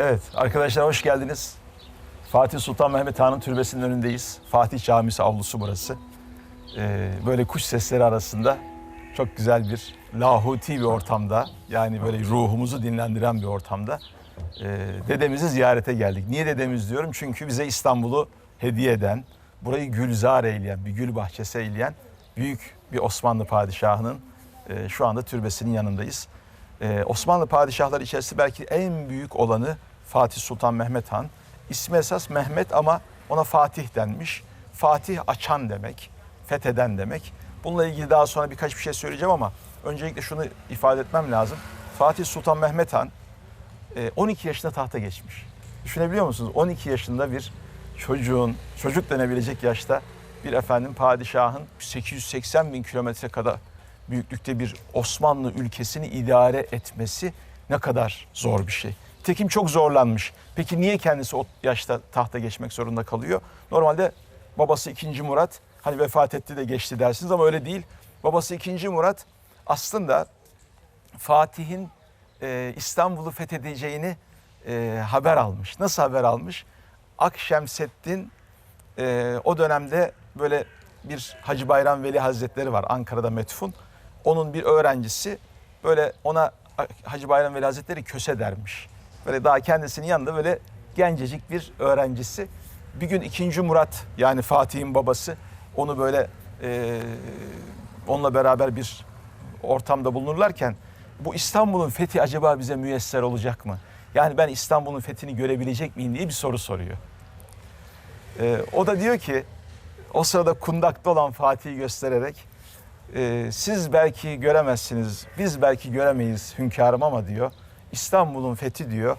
Evet arkadaşlar hoş geldiniz. Fatih Sultan Mehmet Han'ın türbesinin önündeyiz. Fatih Camisi avlusu burası. Ee, böyle kuş sesleri arasında çok güzel bir lahuti bir ortamda yani böyle ruhumuzu dinlendiren bir ortamda e, dedemizi ziyarete geldik. Niye dedemiz diyorum? Çünkü bize İstanbul'u hediye eden, burayı gülzar eyleyen, bir gül bahçesi eyleyen büyük bir Osmanlı padişahının e, şu anda türbesinin yanındayız. Ee, Osmanlı padişahları içerisinde belki en büyük olanı Fatih Sultan Mehmet Han. İsmi esas Mehmet ama ona Fatih denmiş. Fatih açan demek, fetheden demek. Bununla ilgili daha sonra birkaç bir şey söyleyeceğim ama öncelikle şunu ifade etmem lazım. Fatih Sultan Mehmet Han e, 12 yaşında tahta geçmiş. Düşünebiliyor musunuz? 12 yaşında bir çocuğun, çocuk denebilecek yaşta bir efendim padişahın 880 bin kilometre kadar büyüklükte bir Osmanlı ülkesini idare etmesi ne kadar zor bir şey. Tekim çok zorlanmış. Peki niye kendisi o yaşta tahta geçmek zorunda kalıyor? Normalde babası 2. Murat hani vefat etti de geçti dersiniz ama öyle değil. Babası 2. Murat aslında Fatih'in e, İstanbul'u fethedeceğini e, haber almış. Nasıl haber almış? Akşemseddin e, o dönemde böyle bir Hacı Bayram Veli Hazretleri var Ankara'da metfun. Onun bir öğrencisi böyle ona Hacı Bayram Veli Hazretleri köse dermiş. Böyle daha kendisinin yanında böyle gencecik bir öğrencisi. Bir gün 2. Murat yani Fatih'in babası onu böyle e, onunla beraber bir ortamda bulunurlarken bu İstanbul'un fethi acaba bize müyesser olacak mı? Yani ben İstanbul'un fethini görebilecek miyim diye bir soru soruyor. Ee, o da diyor ki o sırada kundakta olan Fatih'i göstererek e, siz belki göremezsiniz, biz belki göremeyiz hünkârım ama diyor İstanbul'un fethi diyor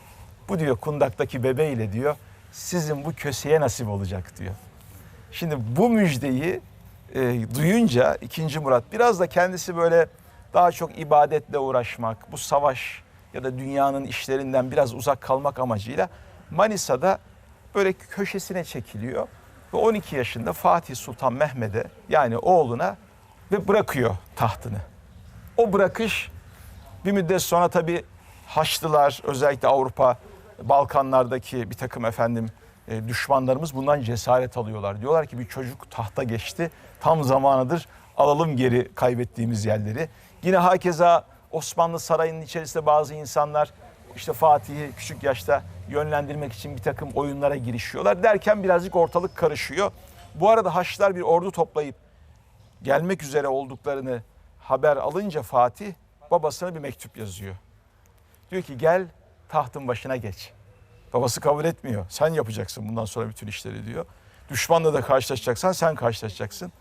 bu diyor kundaktaki bebeğiyle diyor sizin bu köseye nasip olacak diyor. Şimdi bu müjdeyi e, duyunca 2. Murat biraz da kendisi böyle daha çok ibadetle uğraşmak, bu savaş ya da dünyanın işlerinden biraz uzak kalmak amacıyla Manisa'da böyle köşesine çekiliyor. Ve 12 yaşında Fatih Sultan Mehmet'e yani oğluna ve bırakıyor tahtını. O bırakış bir müddet sonra tabii Haçlılar özellikle Avrupa Balkanlardaki bir takım efendim e, düşmanlarımız bundan cesaret alıyorlar. Diyorlar ki bir çocuk tahta geçti tam zamanıdır alalım geri kaybettiğimiz yerleri. Yine hakeza Osmanlı Sarayı'nın içerisinde bazı insanlar işte Fatih'i küçük yaşta yönlendirmek için bir takım oyunlara girişiyorlar. Derken birazcık ortalık karışıyor. Bu arada Haçlılar bir ordu toplayıp gelmek üzere olduklarını haber alınca Fatih babasına bir mektup yazıyor. Diyor ki gel tahtın başına geç. Babası kabul etmiyor. Sen yapacaksın bundan sonra bütün işleri diyor. Düşmanla da karşılaşacaksan sen karşılaşacaksın.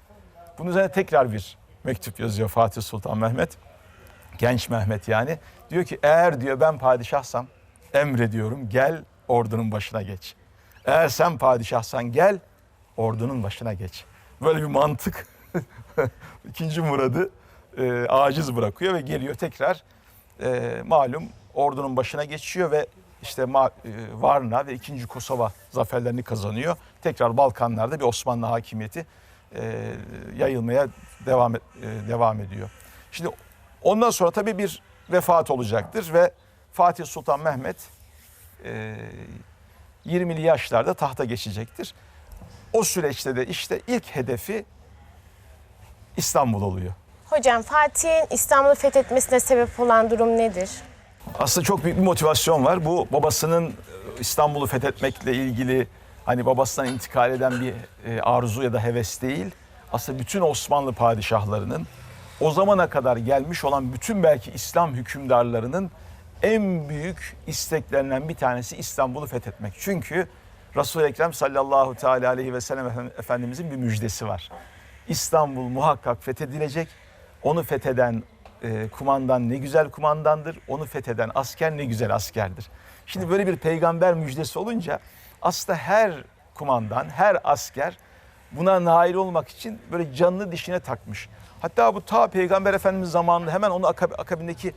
Bunun üzerine tekrar bir mektup yazıyor Fatih Sultan Mehmet. Genç Mehmet yani. Diyor ki eğer diyor ben padişahsam emrediyorum gel ordunun başına geç. Eğer sen padişahsan gel ordunun başına geç. Böyle bir mantık ikinci Murad'ı e, aciz bırakıyor ve geliyor tekrar e, malum ordunun başına geçiyor ve işte Ma- e, Varna ve 2. Kosova zaferlerini kazanıyor. Tekrar Balkanlarda bir Osmanlı hakimiyeti e, yayılmaya devam e, devam ediyor. Şimdi ondan sonra tabii bir vefat olacaktır ve Fatih Sultan Mehmet e, 20'li yaşlarda tahta geçecektir. O süreçte de işte ilk hedefi İstanbul oluyor. Hocam Fatih'in İstanbul'u fethetmesine sebep olan durum nedir? Aslında çok büyük bir motivasyon var. Bu babasının e, İstanbul'u fethetmekle ilgili hani babasından intikal eden bir e, arzu ya da heves değil. Aslında bütün Osmanlı padişahlarının o zamana kadar gelmiş olan bütün belki İslam hükümdarlarının en büyük isteklerinden bir tanesi İstanbul'u fethetmek. Çünkü Resul-i Ekrem sallallahu teala aleyhi ve sellem Efend- Efendimizin bir müjdesi var. İstanbul muhakkak fethedilecek. Onu fetheden e, kumandan ne güzel kumandandır. Onu fetheden asker ne güzel askerdir. Şimdi böyle bir peygamber müjdesi olunca aslında her kumandan, her asker buna nail olmak için böyle canını dişine takmış. Hatta bu ta Peygamber Efendimiz zamanında hemen onun akab- akabindeki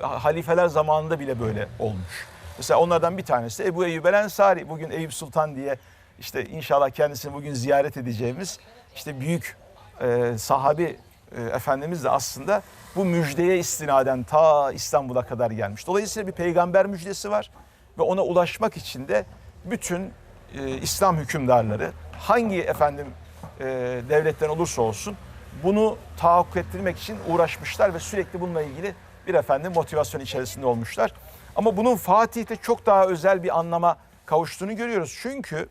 halifeler zamanında bile böyle olmuş. Mesela onlardan bir tanesi Ebu Eyyub el Ensari. Bugün Eyüp Sultan diye işte inşallah kendisini bugün ziyaret edeceğimiz işte büyük e, sahabi e, Efendimiz de aslında bu müjdeye istinaden ta İstanbul'a kadar gelmiş. Dolayısıyla bir peygamber müjdesi var ve ona ulaşmak için de bütün e, İslam hükümdarları hangi efendim e, devletten olursa olsun bunu tahakkuk ettirmek için uğraşmışlar ve sürekli bununla ilgili bir efendim motivasyon içerisinde olmuşlar. Ama bunun Fatih'te çok daha özel bir anlama kavuştuğunu görüyoruz. Çünkü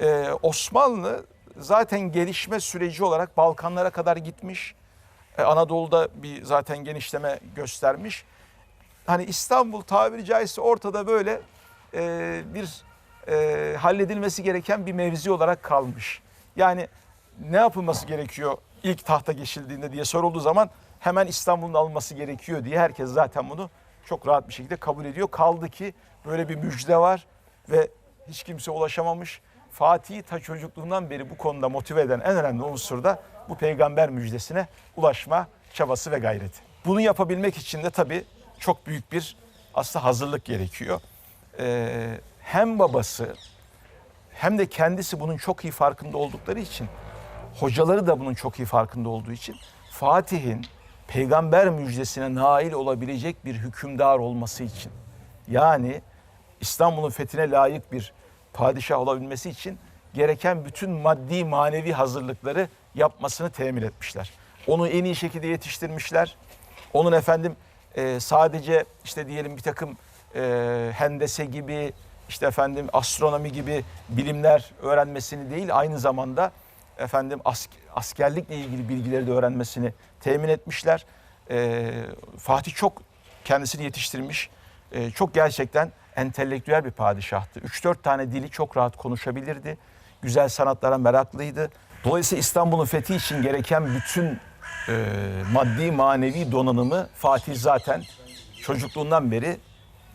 e, Osmanlı zaten gelişme süreci olarak Balkanlara kadar gitmiş. E, Anadolu'da bir zaten genişleme göstermiş. Hani İstanbul tabiri caizse ortada böyle e, bir e, halledilmesi gereken bir mevzi olarak kalmış. Yani ne yapılması gerekiyor ilk tahta geçildiğinde diye sorulduğu zaman hemen İstanbul'un alınması gerekiyor diye herkes zaten bunu çok rahat bir şekilde kabul ediyor. Kaldı ki böyle bir müjde var ve hiç kimse ulaşamamış. Fatih'i ta çocukluğundan beri bu konuda motive eden en önemli unsur da bu peygamber müjdesine ulaşma çabası ve gayreti. Bunu yapabilmek için de tabii çok büyük bir aslında hazırlık gerekiyor. Ee, hem babası hem de kendisi bunun çok iyi farkında oldukları için hocaları da bunun çok iyi farkında olduğu için Fatih'in peygamber müjdesine nail olabilecek bir hükümdar olması için yani İstanbul'un fethine layık bir padişah olabilmesi için gereken bütün maddi manevi hazırlıkları yapmasını temin etmişler. Onu en iyi şekilde yetiştirmişler. Onun efendim e, sadece işte diyelim bir takım e, hendese gibi işte efendim astronomi gibi bilimler öğrenmesini değil aynı zamanda efendim ask- askerlikle ilgili bilgileri de öğrenmesini temin etmişler. E, Fatih çok kendisini yetiştirmiş. E, çok gerçekten entelektüel bir padişahtı. 3-4 tane dili çok rahat konuşabilirdi. Güzel sanatlara meraklıydı. Dolayısıyla İstanbul'un fethi için gereken bütün e, maddi manevi donanımı Fatih zaten çocukluğundan beri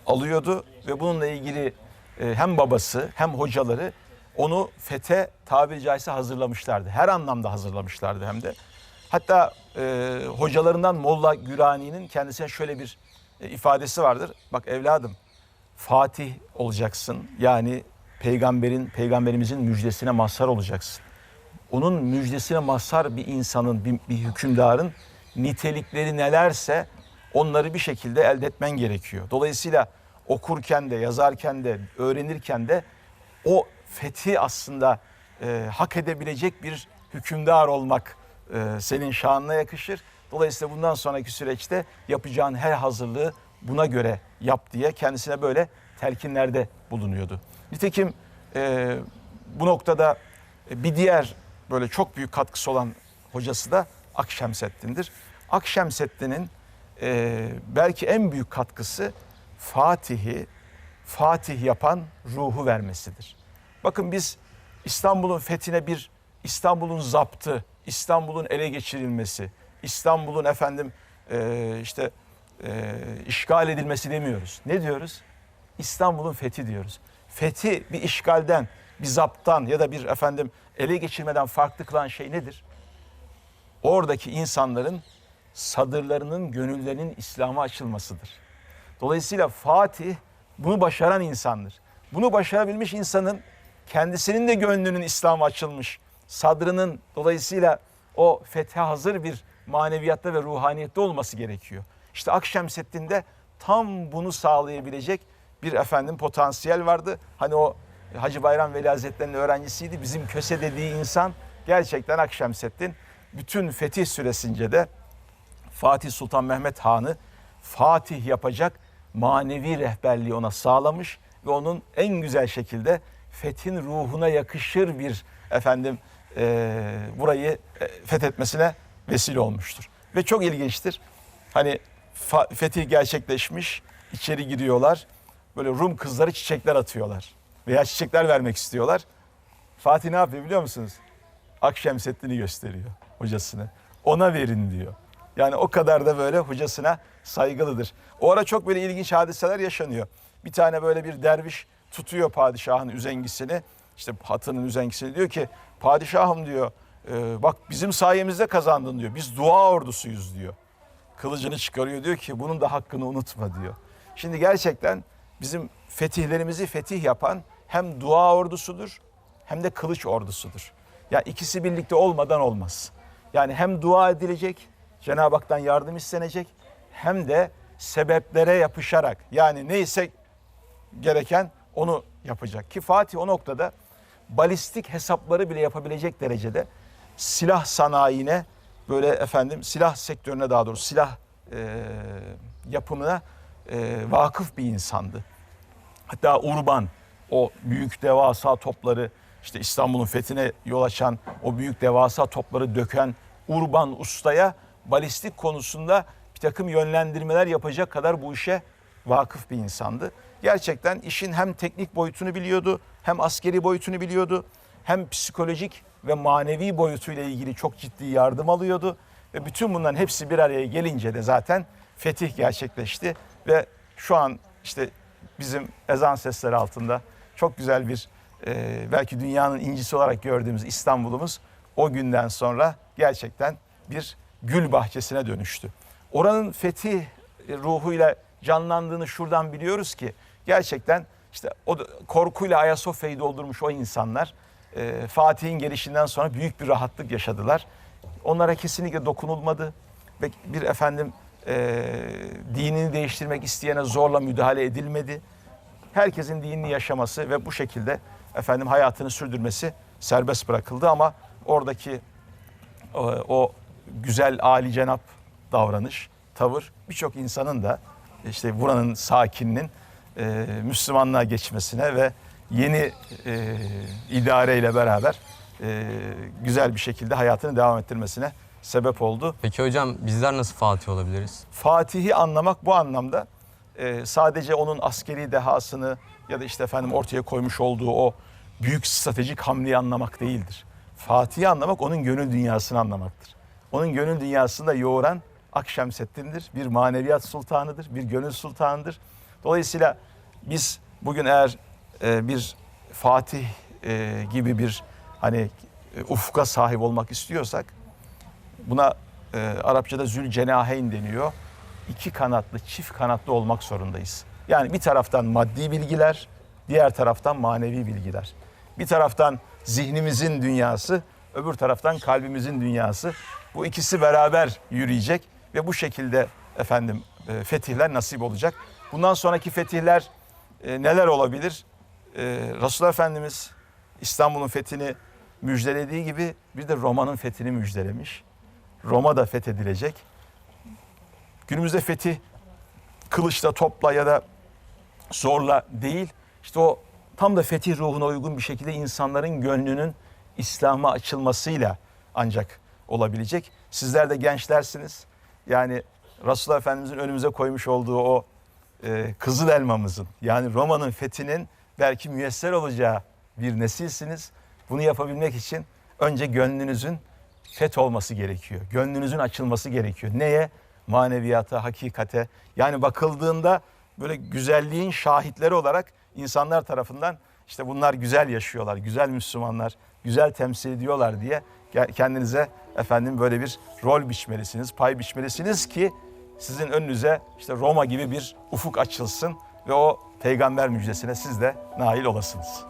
alıyordu ve bununla ilgili e, hem babası hem hocaları onu fete tabiri caizse hazırlamışlardı. Her anlamda hazırlamışlardı hem de. Hatta e, hocalarından Molla Gürani'nin kendisine şöyle bir e, ifadesi vardır. Bak evladım Fatih olacaksın. Yani peygamberin, peygamberimizin müjdesine mazhar olacaksın. Onun müjdesine mazhar bir insanın, bir, bir hükümdarın nitelikleri nelerse onları bir şekilde elde etmen gerekiyor. Dolayısıyla okurken de, yazarken de, öğrenirken de o fethi aslında e, hak edebilecek bir hükümdar olmak e, senin şanına yakışır. Dolayısıyla bundan sonraki süreçte yapacağın her hazırlığı buna göre yap diye kendisine böyle telkinlerde bulunuyordu. Nitekim e, bu noktada bir diğer böyle çok büyük katkısı olan hocası da Akşemseddin'dir. Akşemseddin'in e, belki en büyük katkısı Fatih'i Fatih yapan ruhu vermesidir. Bakın biz İstanbul'un fethine bir İstanbul'un zaptı, İstanbul'un ele geçirilmesi, İstanbul'un efendim e, işte e, işgal edilmesi demiyoruz. Ne diyoruz? İstanbul'un fethi diyoruz. Fethi bir işgalden, bir zaptan ya da bir efendim ele geçirmeden farklı kılan şey nedir? Oradaki insanların sadırlarının, gönüllerinin İslam'a açılmasıdır. Dolayısıyla Fatih bunu başaran insandır. Bunu başarabilmiş insanın kendisinin de gönlünün İslam'a açılmış, sadrının dolayısıyla o fethe hazır bir maneviyatta ve ruhaniyette olması gerekiyor. İşte Akşemseddin'de tam bunu sağlayabilecek bir efendim potansiyel vardı. Hani o Hacı Bayram Veli Hazretleri'nin öğrencisiydi. Bizim köse dediği insan gerçekten Akşemseddin. Bütün fetih süresince de Fatih Sultan Mehmet Han'ı Fatih yapacak manevi rehberliği ona sağlamış ve onun en güzel şekilde fethin ruhuna yakışır bir efendim e, burayı e, fethetmesine vesile olmuştur. Ve çok ilginçtir. Hani fetih gerçekleşmiş, içeri giriyorlar. Böyle Rum kızları çiçekler atıyorlar veya çiçekler vermek istiyorlar. Fatih ne yapıyor biliyor musunuz? Akşemseddin'i gösteriyor hocasını. Ona verin diyor. Yani o kadar da böyle hocasına saygılıdır. O ara çok böyle ilginç hadiseler yaşanıyor. Bir tane böyle bir derviş tutuyor padişahın üzengisini. İşte hatının üzengisini diyor ki padişahım diyor "e, bak bizim sayemizde kazandın diyor. Biz dua ordusuyuz diyor. Kılıcını çıkarıyor diyor ki bunun da hakkını unutma diyor. Şimdi gerçekten bizim fetihlerimizi fetih yapan hem dua ordusudur hem de kılıç ordusudur. Ya ikisi birlikte olmadan olmaz. Yani hem dua edilecek, Cenab-ı Hak'tan yardım istenecek hem de sebeplere yapışarak yani neyse gereken onu yapacak. Ki Fatih o noktada balistik hesapları bile yapabilecek derecede silah sanayine böyle efendim silah sektörüne daha doğrusu silah e, yapımına e, vakıf bir insandı. Hatta Urban o büyük devasa topları işte İstanbul'un fethine yol açan o büyük devasa topları döken Urban ustaya balistik konusunda bir takım yönlendirmeler yapacak kadar bu işe vakıf bir insandı. Gerçekten işin hem teknik boyutunu biliyordu, hem askeri boyutunu biliyordu, hem psikolojik ve manevi boyutuyla ilgili çok ciddi yardım alıyordu. Ve bütün bunların hepsi bir araya gelince de zaten fetih gerçekleşti ve şu an işte bizim ezan sesleri altında çok güzel bir e, belki dünyanın incisi olarak gördüğümüz İstanbul'umuz o günden sonra gerçekten bir gül bahçesine dönüştü. Oranın fetih ruhuyla canlandığını şuradan biliyoruz ki gerçekten işte o korkuyla Ayasofya'yı doldurmuş o insanlar e, Fatih'in gelişinden sonra büyük bir rahatlık yaşadılar. Onlara kesinlikle dokunulmadı ve bir efendim e, dinini değiştirmek isteyene zorla müdahale edilmedi. Herkesin dinini yaşaması ve bu şekilde efendim hayatını sürdürmesi serbest bırakıldı ama oradaki o, o güzel âli cenap davranış, tavır birçok insanın da işte buranın sakininin e, Müslümanlığa geçmesine ve yeni e, idareyle beraber e, güzel bir şekilde hayatını devam ettirmesine sebep oldu. Peki hocam bizler nasıl Fatih olabiliriz? Fatih'i anlamak bu anlamda e, sadece onun askeri dehasını ya da işte efendim ortaya koymuş olduğu o büyük stratejik hamleyi anlamak değildir. Fatih'i anlamak onun gönül dünyasını anlamaktır. Onun gönül dünyasında yoğuran Akşemseddin'dir. Bir maneviyat sultanıdır, bir gönül sultanıdır. Dolayısıyla biz bugün eğer e, bir Fatih e, gibi bir hani e, ufka sahip olmak istiyorsak Buna Arapçada zülcenaheyn deniyor. İki kanatlı, çift kanatlı olmak zorundayız. Yani bir taraftan maddi bilgiler, diğer taraftan manevi bilgiler. Bir taraftan zihnimizin dünyası, öbür taraftan kalbimizin dünyası. Bu ikisi beraber yürüyecek ve bu şekilde efendim fetihler nasip olacak. Bundan sonraki fetihler neler olabilir? E, Resulullah Efendimiz İstanbul'un fethini müjdelediği gibi bir de Roma'nın fethini müjdelemiş. Roma da fethedilecek. Günümüzde fetih kılıçla, topla ya da zorla değil. İşte o tam da fetih ruhuna uygun bir şekilde insanların gönlünün İslam'a açılmasıyla ancak olabilecek. Sizler de gençlersiniz. Yani Resulullah Efendimizin önümüze koymuş olduğu o e, kızıl elmamızın yani Roma'nın fethinin belki müyesser olacağı bir nesilsiniz. Bunu yapabilmek için önce gönlünüzün feth olması gerekiyor. Gönlünüzün açılması gerekiyor. Neye? Maneviyata, hakikate. Yani bakıldığında böyle güzelliğin şahitleri olarak insanlar tarafından işte bunlar güzel yaşıyorlar, güzel Müslümanlar, güzel temsil ediyorlar diye ke- kendinize efendim böyle bir rol biçmelisiniz, pay biçmelisiniz ki sizin önünüze işte Roma gibi bir ufuk açılsın ve o peygamber müjdesine siz de nail olasınız.